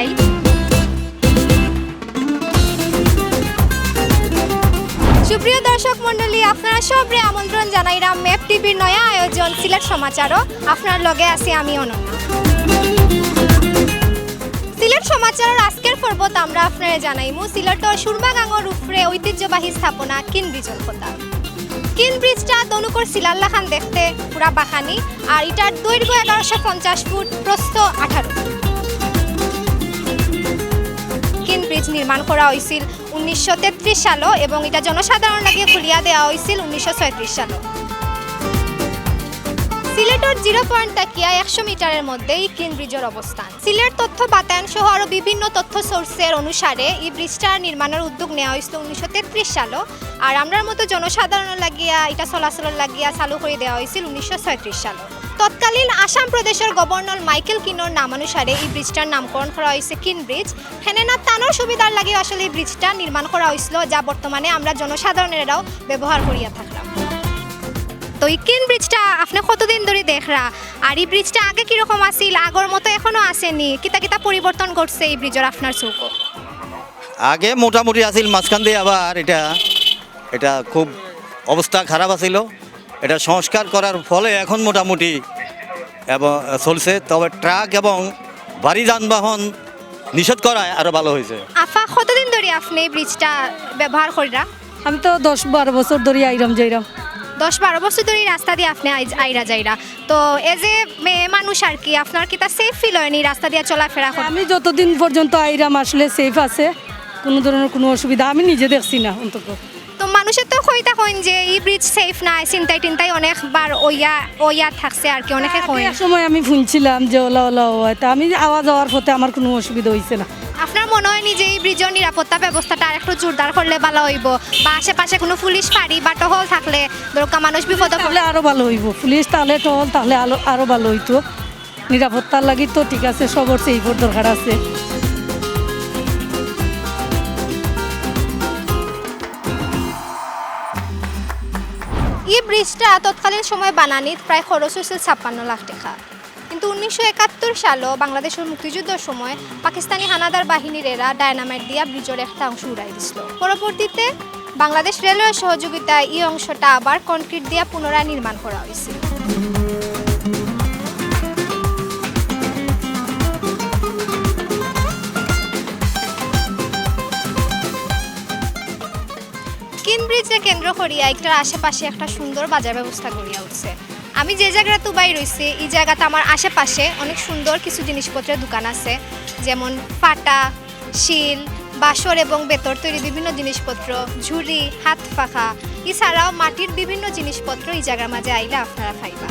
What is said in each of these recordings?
দেখাই সুপ্রিয় দর্শক মণ্ডলী, আপনারা সবরে আমন্ত্রণ জানাইরাম ম্যাপ টিভির নয়া আয়োজন, সিলেট সমাচারও। আপনার লগে আছি আমি অনন্যা। সিলেট সমাচারের আজকের পর্বত আমরা আপনারা জানাইমু সিলেটর সুরমাগাঙর উপরে ঐতিহ্যবাহী স্থাপনা কিন ব্রিজের কথা কিন ব্রিজটা দনুকর সিলাল্লা খান দেখতে পুরা বাহানি, আর এটার দৈর্ঘ্য এগারোশো পঞ্চাশ ফুট, প্রস্থ আঠারো কিন ব্রিজ নির্মাণ করা হয়েছিল উনিশশো তেত্রিশ সালও এবং এটা জনসাধারণ লাগে খুলিয়া দেওয়া হয়েছিল উনিশশো ছয়ত্রিশ সালও সিলেটের জিরো পয়েন্ট তাকিয়া একশো মিটারের মধ্যে এই কিন ব্রিজের অবস্থান। সিলেট তথ্য বাতায়ন সহ আরও বিভিন্ন তথ্য সোর্সের অনুসারে এই ব্রিজটার নির্মাণের উদ্যোগ নেওয়া হয়েছিল উনিশশো তেত্রিশ সালও আর আমরার মতো জনসাধারণ লাগিয়া এটা চলাচলের লাগিয়া চালু করে দেওয়া হয়েছিল উনিশশো ছয়ত্রিশ সালও তৎকালীন আসাম প্রদেশের গভর্নর মাইকেল কিনোর নামানুসারে এই ব্রিজটার নামকরণ করা হয়েছে কিন ব্রিজ। হেনেনা তানোর সুবিধার লাগে আসলে এই ব্রিজটা নির্মাণ করা হয়েছিল, যা বর্তমানে আমরা জনসাধারণেরাও ব্যবহার করিয়া থাকলাম। তো এই কিন ব্রিজটা আপনি কতদিন ধরে দেখরা? আর এই ব্রিজটা আগে কীরকম আছিল? আগর মতো এখনও আসেনি? কিতা কিতা পরিবর্তন করছে এই ব্রিজের আপনার চৌকো আগে মোটামুটি আছিল, মাঝখান দিয়ে আবার এটা এটা খুব অবস্থা খারাপ আছিল। এটা সংস্কার করার ফলে এখন মোটামুটি এবং চলছে। তবে ট্রাক এবং ভারী যানবাহন নিষেধ করায় আরও ভালো হয়েছে। আফা কতদিন ধরে আপনি এই ব্রিজটা ব্যবহার করিরা আমি তো দশ বারো বছর ধরে আইরাম যাইরাম। দশ বারো বছর ধরে রাস্তা দিয়ে আপনি আইরা যাইরা। তো এজ এ মেয়ে মানুষ আর কি আপনার কিতা সেফ ফিল হয়নি রাস্তা দিয়ে চলাফেরা করে আমি যতদিন পর্যন্ত আইরাম আসলে সেফ আছে কোনো ধরনের কোনো অসুবিধা আমি নিজে দেখছি না অন্তত। কইতা কইন যে এই ব্রিজ সেফ নাই চিন্তাই টিন্তাই অনেকবার ওইয়া ওইয়া থাকছে আর কি অনেকে এক সময় আমি শুনছিলাম যে ওলা ওলা হয় তা আমি আওয়াজ যাওয়ার পথে আমার কোনো অসুবিধা হয়েছে না। আপনার মনে হয়নি যে এই ব্রিজের নিরাপত্তা ব্যবস্থাটা আর একটু জোরদার করলে ভালো হইব? বা আশেপাশে কোনো পুলিশ ফাঁড়ি বা টহল থাকলে দরকার মানুষ বিপদ তাহলে আরও ভালো হইব। পুলিশ তাহলে টহল তাহলে আরও ভালো হইতো। নিরাপত্তার লাগি তো ঠিক আছে সবর সেইফর দরকার আছে। এই ব্রিজটা তৎকালীন সময় বানানিত প্রায় খরচ হয়েছিল ছাপ্পান্ন লাখ টাকা। কিন্তু উনিশশো একাত্তর সালও বাংলাদেশের মুক্তিযুদ্ধের সময় পাকিস্তানি হানাদার বাহিনীর এরা ডায়নামাইট দিয়া ব্রিজের একটা অংশ উড়াই দিছিল। পরবর্তীতে বাংলাদেশ রেলওয়ের সহযোগিতায় এই অংশটা আবার কনক্রিট দিয়া পুনরায় নির্মাণ করা হয়েছিল কিন কেন্দ্র করিয়া একটার আশেপাশে একটা সুন্দর বাজার ব্যবস্থা করিয়া উঠছে। আমি যে জায়গাটা তুবাই রয়েছি এই জায়গাটা আমার আশেপাশে অনেক সুন্দর কিছু জিনিসপত্রের দোকান আছে। যেমন পাটা, শিল, বাসর এবং বেতর তৈরি বিভিন্ন জিনিসপত্র, ঝুড়ি, হাত পাখা। এছাড়াও মাটির বিভিন্ন জিনিসপত্র এই জায়গার মাঝে আইলে আপনারা পাইবা।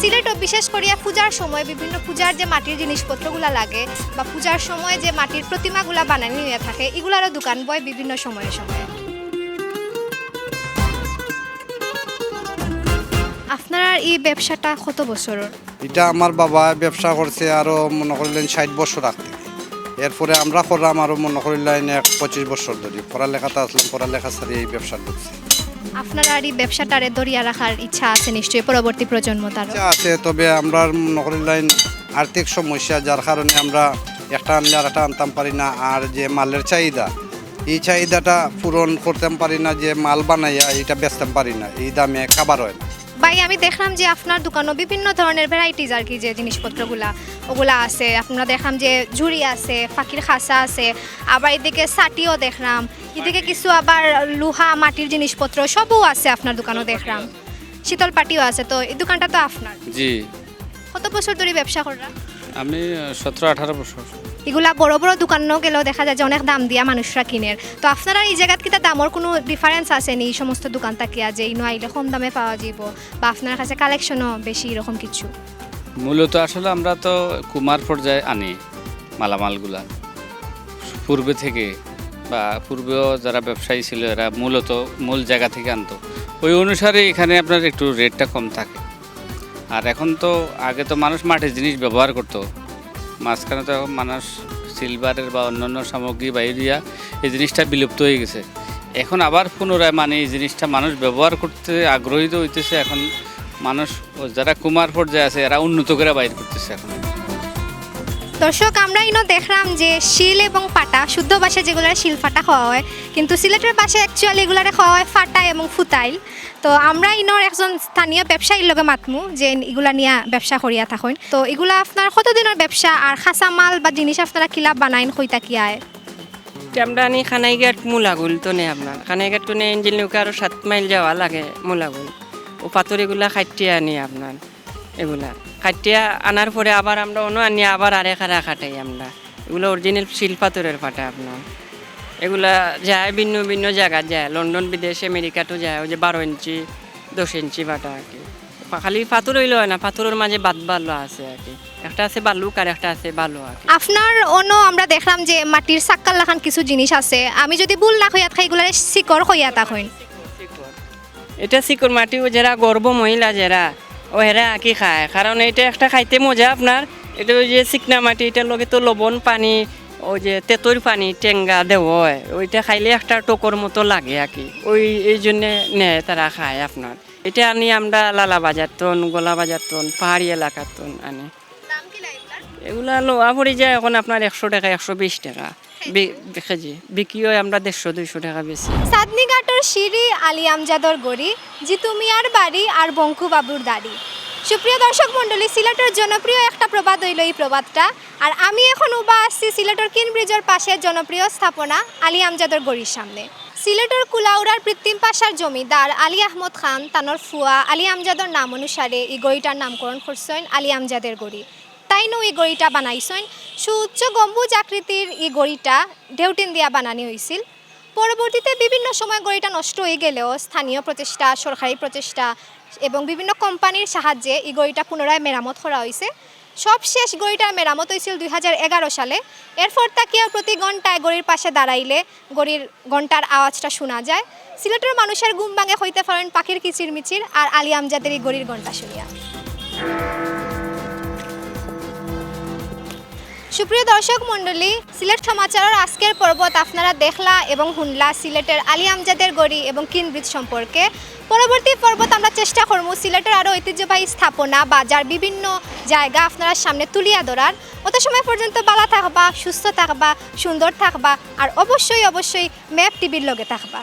সিলেটও বিশেষ করিয়া পূজার সময় বিভিন্ন পূজার যে মাটির জিনিসপত্রগুলা লাগে বা পূজার সময় যে মাটির প্রতিমাগুলা বানানি হয়ে থাকে, এগুলারও দোকান বয় বিভিন্ন সময়ে সময়ে। আপনার এই ব্যবসাটা কত বছরের? এটা আমার বাবা ব্যবসা করছে আরও মনে করিলেন ষাট বছর আগ এরপরে আমরা করলাম আরও মনে করিলেন এক পঁচিশ বছর ধরে। পড়ালেখাতে আসলাম পড়ালেখা সারি এই ব্যবসা ঢুকছে আপনার আর এই ব্যবসাটারে দরিয়া রাখার ইচ্ছা আছে নিশ্চয়ই পরবর্তী প্রজন্ম তার আছে তবে আমরা মনে করিলেন আর্থিক সমস্যা যার কারণে আমরা একটা আনলে আর একটা আনতাম পারি না আর যে মালের চাহিদা এই চাহিদাটা পূরণ করতে পারি না যে মাল বানাইয়া এটা বেচতে পারি না এই দামে খাবার হয় না। ভাই আমি দেখলাম যে আপনার দোকানও বিভিন্ন ধরনের ভ্যারাইটিস আর কি যে জিনিসপত্রগুলা ওগুলা আছে। আপনারা দেখলাম যে ঝুড়ি আছে ফাঁকির খাসা আছে আবার এদিকে সাটিও দেখলাম এদিকে কিছু আবার লোহা মাটির জিনিসপত্র সবও আছে আপনার দোকানও দেখলাম। শীতল পাটিও আছে তো এই দোকানটা তো আপনার। জি। কত বছর ধরে ব্যবসা করা আমি সতেরো আঠারো বছর। এগুলা বড় বড় দোকানও গেলেও দেখা যায় যে অনেক দাম দিয়া মানুষরা কিনের তো আপনারা এই জায়গাত কিতা দামর কোনো ডিফারেন্স আছে নি? এই সমস্ত দোকান তাকিয়া যে ইনো আইলে কম দামে পাওয়া যাব বা আপনার কাছে কালেকশনও বেশি এরকম কিছু? মূলত আসলে আমরা তো কুমার পর্যায়ে আনি মালামালগুলা। পূর্বে থেকে বা পূর্বেও যারা ব্যবসায়ী ছিল, এরা মূলত মূল জায়গা থেকে আনতো। ওই অনুসারে এখানে আপনার একটু রেটটা কম থাকে। আর এখন তো আগে তো মানুষ মাটির জিনিস ব্যবহার করতো। মাঝখানে তো মানুষ সিলভারের বা অন্যান্য সামগ্রী বা ইউরিয়া এই জিনিসটা বিলুপ্ত হয়ে গেছে। এখন আবার পুনরায় মানে এই জিনিসটা মানুষ ব্যবহার করতে আগ্রহীত হইতেছে। এখন মানুষ যারা কুমার পর্যায়ে আছে, এরা উন্নত করে বাইর করতেছে এখন। দর্শক, আমরা ইনো দেখলাম যে শিল এবং পাটা, শুদ্ধ ভাষায় যেগুলো শিল ফাটা খাওয়া হয়, কিন্তু সিলেটের পাশে অ্যাকচুয়ালি এগুলারে খাওয়া হয় ফাটা এবং ফুতাইল। তো আমরা ইনোর একজন স্থানীয় ব্যবসায়ীর লগে মাতমু, যে এগুলা নিয়ে ব্যবসা করিয়া থাকেন। তো এগুলা আপনার কতদিনের ব্যবসা? আর খাসা মাল বা জিনিস আপনারা কিলা বানাইন? কইতা কি আয়? আমরা আনি খানাইঘাট মূলাগুল তো নে আপনার। খানাইঘাট কোনে ইঞ্জিন নৌকা আরও সাত মাইল যাওয়া লাগে মূলাগুল। ও পাথরিগুলা খাটিয়ে আনি আপনার। এগুলা। খাটিয়া আনার পরে আবার আমরা অন্য আনি আবার আরে খারা খাটাই আমরা। এগুলো অরিজিনাল শিল পাথরের ফাটা আপনার। এগুলা যায় ভিন্ন ভিন্ন জায়গা যায়। লন্ডন বিদেশ আমেরিকাতেও যায়। ওই যে বারো ইঞ্চি দশ ইঞ্চি বাটা আর কি। খালি পাথর হইলে হয় না পাথরের মাঝে বাদ বালো আছে আর কি। একটা আছে বালুক আর একটা আছে বালু আর আপনার অন্য আমরা দেখলাম যে মাটির সাক্কাল লাখান কিছু জিনিস আছে। আমি যদি ভুল না হইয়া থাকি এগুলারে শিকড় হইয়া থাকেন এটা শিকড় মাটি ও যারা গর্ব মহিলা যারা ও হেরা আঁকি খায়? কারণ এটা একটা খাইতে মজা আপনার। এটা ওই যে চিকনা মাটি এটার লগে তো লবণ পানি ওই যে তেঁতর পানি টেঙ্গা দেও হয়। ওইটা খাইলে একটা টোকর মতো লাগে আর কি। ওই এই জন্যে নেয় তারা খায় আপনার। এটা আনি আমরা লালা বাজার তন গোলা বাজার তন পাহাড়ি এলাকার তন আনি। এগুলা লোয়া পড়ে যায় এখন আপনার একশো টাকা একশো বিশ টাকা। বিক্রি হয় আমরা দেড়শো, দুইশো টাকা বেশি। সাদনিঘাটর সিঁড়ি আলী আমজাদর গড়ি জিতু মিয়ার বাড়ি আর বঙ্কু বাবুর দাড়ি। সুপ্রিয় দর্শক মণ্ডলী, সিলেটের জনপ্রিয় একটা প্রবাদ হইল এই প্রবাদটা। আর আমি এখন উবা আসছি সিলেটের কিন ব্রিজের পাশে জনপ্রিয় স্থাপনা আলী আমজাদর গড়ির সামনে। সিলেটের কুলাউড়ার কৃত্রিম পাশার জমিদার আলী আহমদ খান, তানোর ফুয়া আলী আমজাদর নাম অনুসারে এই গড়িটার নামকরণ করছেন আলী আমজাদের গড়ি। তাই নো এই গড়িটা বানাইছেন সুউচ্চ গম্বুজ আকৃতির এই গড়িটা ঢেউটিন দিয়া বানানি হয়েছিল পরবর্তীতে বিভিন্ন সময় গড়িটা নষ্ট হয়ে গেলেও স্থানীয় প্রচেষ্টা, সরকারি প্রচেষ্টা এবং বিভিন্ন কোম্পানির সাহায্যে এই গড়িটা পুনরায় মেরামত করা হয়েছে সবশেষ গড়িটার মেরামত হয়েছিল দুই হাজার এগারো সালে। এরপর তাকিয়া প্রতি ঘন্টায় গড়ির পাশে দাঁড়াইলে গড়ির ঘণ্টার আওয়াজটা শোনা যায়। সিলেটের মানুষের ভাঙে হইতে পারেন পাখির কিচির মিচির আর আলী আমজাদের এই গড়ির ঘণ্টা শুনিয়া। সুপ্রিয় দর্শক মণ্ডলী, সিলেট সমাচারের আজকের পর্বত আপনারা দেখলা এবং শুনলা। সিলেটের আলী আমজাদের গড়ি এবং কিনব্রিজ সম্পর্কে। পরবর্তী পর্বত আমরা চেষ্টা করব সিলেটের আরও ঐতিহ্যবাহী স্থাপনা, বাজার, বিভিন্ন জায়গা আপনারা সামনে তুলিয়া ধরার। অত সময় পর্যন্ত বালা থাকবা, সুস্থ থাকবা, সুন্দর থাকবা, আর অবশ্যই অবশ্যই ম্যাপ টিভির লগে থাকবা।